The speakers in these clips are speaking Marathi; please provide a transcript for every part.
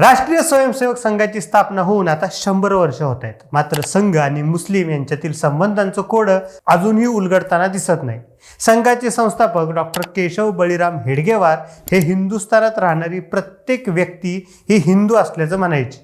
राष्ट्रीय स्वयंसेवक संघाची स्थापना होऊन आता शंभर वर्ष होत आहेत. मात्र संघ आणि मुस्लिम यांच्यातील संबंधांचं कोडं अजूनही उलगडताना दिसत नाही. संघाचे संस्थापक डॉक्टर केशव बळीराम हेडगेवार हे हिंदुस्थानात राहणारी प्रत्येक व्यक्ती ही हिंदू असल्याचं म्हणायची.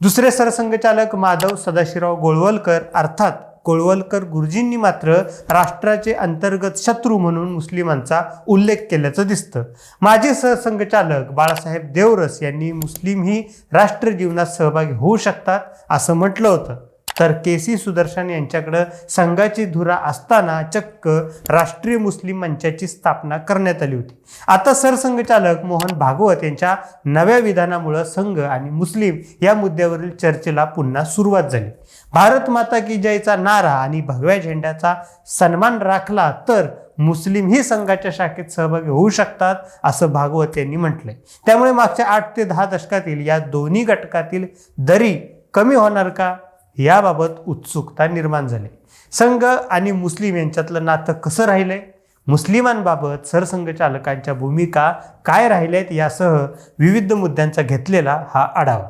दुसरे सरसंघचालक माधव सदाशिवराव गोळवलकर अर्थात कोळवलकर गुरुजींनी मात्र राष्ट्राचे अंतर्गत शत्रू म्हणून मुस्लिमांचा उल्लेख केल्याचं दिसतं. माजी सहसंघचालक बाळासाहेब देवरस यांनी मुस्लिम ही राष्ट्र जीवनात सहभागी होऊ शकतात असं म्हटलं होतं. तर के सी सुदर्शन यांच्याकडं संघाची धुरा असताना चक्क राष्ट्रीय मुस्लिम मंचाची स्थापना करण्यात आली होती. आता सरसंघचालक मोहन भागवत यांच्या नव्या विधानामुळं संघ आणि मुस्लिम या मुद्द्यावरील चर्चेला पुन्हा सुरुवात झाली. भारत माता की जयचा नारा आणि भगव्या झेंड्याचा सन्मान राखला तर मुस्लिम ही संघाच्या शाखेत सहभागी होऊ शकतात असं भागवत यांनी म्हटलंय. त्यामुळे मागच्या आठ ते दहा दशकातील या दोन्ही घटकातील दरी कमी होणार का? याबाबत उत्सुकता निर्माण झाली. संघ आणि मुस्लिम यांच्यातलं नातं कसं राहिलंय? मुस्लिमांबाबत सरसंघचालकांच्या भूमिका काय राहिल्यात यासह विविध मुद्द्यांचा घेतलेला हा आढावा.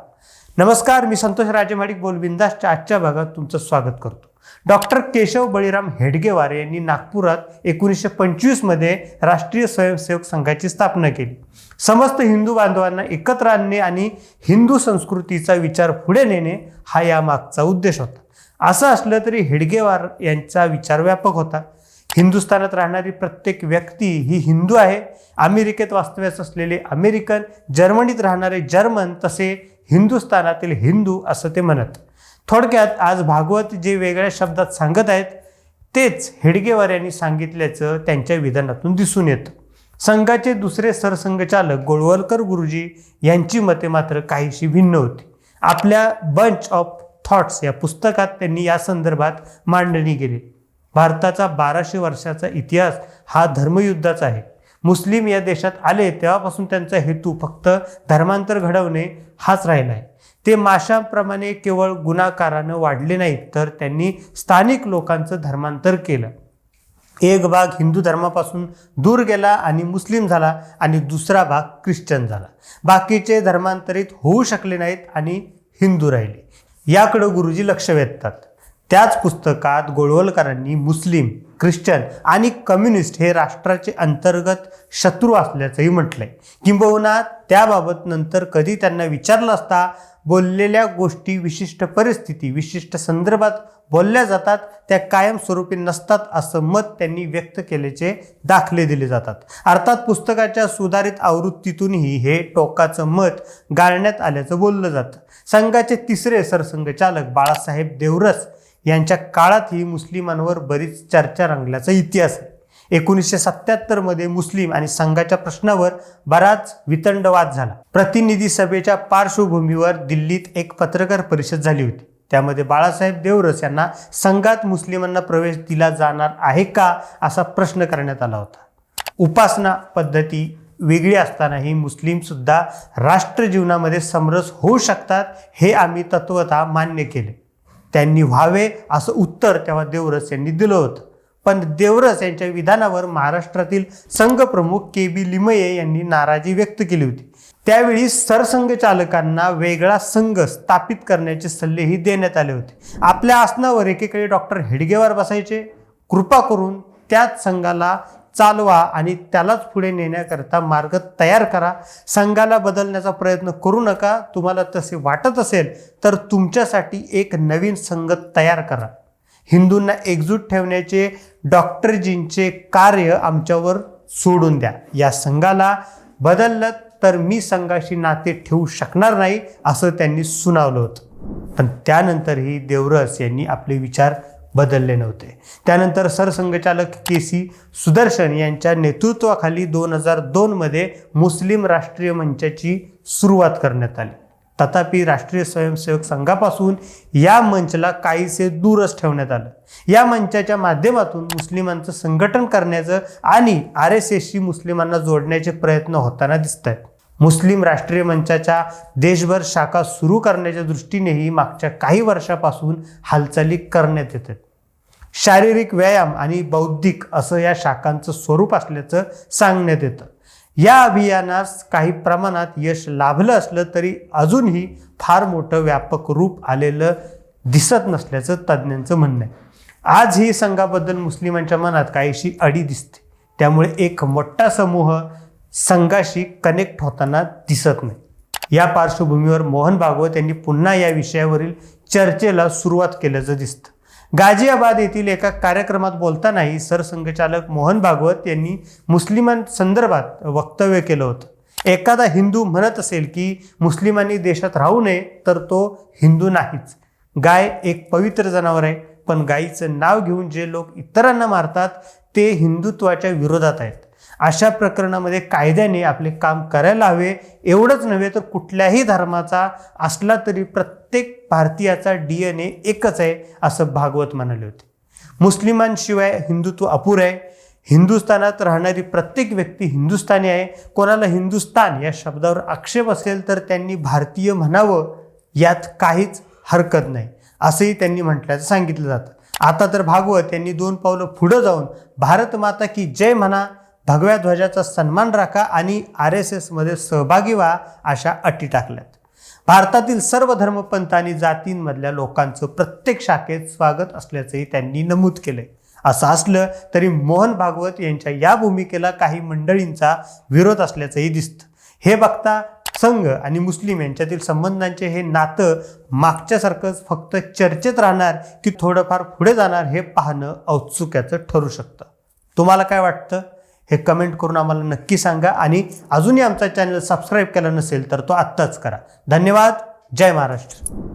नमस्कार मी संतोष राजेमाडिक बोलबिंदासच्या आजच्या भागात तुमचं स्वागत करतो. डॉक्टर केशव बळीराम हेडगेवार यांनी नागपुरात एकोणीसशे पंचवीसमध्ये राष्ट्रीय स्वयंसेवक संघाची स्थापना केली. समस्त हिंदू बांधवांना एकत्र आणणे आणि हिंदू संस्कृतीचा विचार पुढे नेणे हा यामागचा उद्देश होता. असं असलं तरी हेडगेवार यांचा विचार व्यापक होता. हिंदुस्थानात राहणारी प्रत्येक व्यक्ती ही हिंदू आहे. अमेरिकेत वास्तव्यास असलेले अमेरिकन जर्मनीत राहणारे जर्मन तसे हिंदुस्थानातील हिंदू असं ते म्हणत. थोडक्यात आज भागवत जे वेगळ्या शब्दात सांगत आहेत तेच हेडगेवार यांनी सांगितल्याचं त्यांच्या विधानातून दिसून येतं. संघाचे दुसरे सरसंघचालक गोळवलकर गुरुजी यांची मते मात्र काहीशी भिन्न होती. आपल्या बंच ऑफ थॉट्स या पुस्तकात त्यांनी या संदर्भात मांडणी केली. भारताचा बाराशे वर्षाचा इतिहास हा धर्मयुद्धाचा आहे. मुस्लिम या देशात आले तेव्हापासून त्यांचा हेतू फक्त धर्मांतर घडवणे हाच राहिला आहे ते माशांप्रमाणे केवळ गुणाकारानं वाढले नाहीत तर त्यांनी स्थानिक लोकांचं धर्मांतर केलं. एक भाग हिंदू धर्मापासून दूर गेला आणि मुस्लिम झाला आणि दुसरा भाग ख्रिश्चन झाला. बाकीचे धर्मांतरित होऊ शकले नाहीत आणि हिंदू राहिले. याकडं गुरुजी लक्ष वेधतात. त्याच पुस्तकात गोळवलकरांनी मुस्लिम ख्रिश्चन आणि कम्युनिस्ट हे राष्ट्राचे अंतर्गत शत्रू असल्याचंही म्हटलंय. किंबहुना त्याबाबत नंतर कधी त्यांना विचारलं असता बोललेल्या गोष्टी विशिष्ट परिस्थिती विशिष्ट संदर्भात बोलल्या जातात त्या कायमस्वरूपी नसतात असं मत त्यांनी व्यक्त केल्याचे दाखले दिले जातात. अर्थात पुस्तकाच्या सुधारित आवृत्तीतूनही हे टोकाचं मत गाळण्यात आल्याचं बोललं जातं. संघाचे तिसरे सरसंघचालक बाळासाहेब देवरस यांच्या काळातही मुस्लिमांवर बरीच चर्चा रंगल्याचा इतिहास आहे. एकोणीसशे सत्याहत्तरमध्ये मुस्लिम आणि संघाच्या प्रश्नावर बराच वितंडवाद झाला. प्रतिनिधी सभेच्या पार्श्वभूमीवर दिल्लीत एक पत्रकार परिषद झाली होती. त्यामध्ये बाळासाहेब देवरस यांना संघात मुस्लिमांना प्रवेश दिला जाणार आहे का असा प्रश्न करण्यात आला होता. उपासना पद्धती वेगळी असतानाही मुस्लिमसुद्धा राष्ट्रजीवनामध्ये राष्ट्र जीवनामध्ये समरस होऊ शकतात हे आम्ही तत्वतः मान्य केले. त्यांनी व्हावे असं उत्तर तेव्हा देवरस यांनी दिलं होतं. पण देवरस यांच्या विधानावर महाराष्ट्रातील संघप्रमुख के बी लिमये यांनी नाराजी व्यक्त केली होती. त्यावेळी सरसंघचालकांना वेगळा संघ स्थापित करण्याचे सल्लेही देण्यात आले होते. आपल्या आसनावर एकेकडे डॉक्टर हेडगेवार बसायचे. कृपा करून त्याच संघाला चालवा आणि त्यालाच पुढे नेण्याकरता मार्ग तयार करा. संघाला बदलण्याचा प्रयत्न करू नका. तुम्हाला तसे वाटत असेल तर तुमच्यासाठी एक नवीन संघ तयार करा. हिंदूंना एकजूट ठेवण्याचे डॉक्टरजींचे कार्य आमच्यावर सोडून द्या. या संघाला बदललं तर मी संघाशी नाते ठेवू शकणार नाही असं त्यांनी सुनावलं होतं. पण त्यानंतरही देवरस यांनी आपले विचार बदलले नव्हते. त्यानंतर सरसंघचालक के सी सुदर्शन यांच्या नेतृत्वाखाली दोन हजार दोनमध्ये मुस्लिम राष्ट्रीय मंचाची सुरुवात करण्यात आली. तथापि राष्ट्रीय स्वयंसेवक संघापासून या मंचला काहीसे दूरच ठेवण्यात आलं. या मंचाच्या माध्यमातून मुस्लिमांचं संघटन करण्याचं आणि आर एस एसशी मुस्लिमांना जोडण्याचे प्रयत्न होताना दिसत आहेत मुस्लिम राष्ट्रीय मंचाच्या देशभर शाखा सुरू करण्याच्या दृष्टीनेही मागच्या काही वर्षापासून हालचाली करण्यात येतात. शारीरिक व्यायाम आणि बौद्धिक असं या शाखांचं स्वरूप असल्याचं सांगण्यात येतं. या अभियानास काही प्रमाणात यश लाभलं असलं तरी अजूनही फार मोठं व्यापक रूप आलेलं दिसत नसल्याचं तज्ज्ञांचं म्हणणं आहे. आज ही संघाबद्दल मुस्लिमांच्या मनात काहीशी अडी दिसते. त्यामुळे एक मोठा समूह संघाशी कनेक्ट होताना दिसत नाही. या पार्श्वभूमीवर मोहन भागवत यांनी पुन्हा या विषयावरील चर्चेला सुरुवात केल्याचं दिसतं. गाझियाबाद येथील एका कार्यक्रमात बोलतानाही सरसंघचालक मोहन भागवत यांनी मुस्लिमांसंदर्भात वक्तव्य केलं होतं. एखादा हिंदू म्हणत असेल की मुस्लिमांनी देशात राहू नये तर तो हिंदू नाहीच. गाय एक पवित्र जनावर आहे पण गायीचं नाव घेऊन जे लोक इतरांना मारतात ते हिंदुत्वाच्या विरोधात आहेत. अशा प्रकरणामध्ये कायद्याने आपले काम करायला हवे. एवढंच नव्हे तर कुठल्याही धर्माचा असला तरी प्रत्येक भारतीयाचा डी एन ए एकच आहे असं भागवत म्हणाले होते. मुस्लिमांशिवाय हिंदुत्व अपुर आहे. हिंदुस्थानात राहणारी प्रत्येक व्यक्ती हिंदुस्थानी आहे. कोणाला हिंदुस्थान या शब्दावर आक्षेप असेल तर त्यांनी भारतीय म्हणावं यात काहीच हरकत नाही असंही त्यांनी म्हटल्याचं सांगितलं जातं. आता तर भागवत यांनी दोन पावलं पुढं जाऊन भारत माता की जय म्हणा भगव्या ध्वजाचा सन्मान राखा आणि आर एस एसमध्ये सहभागी व्हा अशा अटी टाकल्यात. भारतातील सर्व धर्मपंथ आणि जातींमधल्या लोकांचं प्रत्येक शाखेत स्वागत असल्याचंही त्यांनी नमूद केलंय. असं असलं तरी मोहन भागवत यांच्या या भूमिकेला काही मंडळींचा विरोध असल्याचंही दिसतं. हे बघता संघ आणि मुस्लिम यांच्यातील संबंधांचे हे नातं मागच्यासारखंच फक्त चर्चेत राहणार की थोडंफार पुढे जाणार हे पाहणं औत्सुक्याचं ठरू शकतं. तुम्हाला काय वाटतं? हे कमेंट करून आम्हाला नक्की सांगा. आणि अजूनही आमचा चॅनल सबस्क्राईब केला नसेल तर तो आत्ताच करा. धन्यवाद. जय महाराष्ट्र.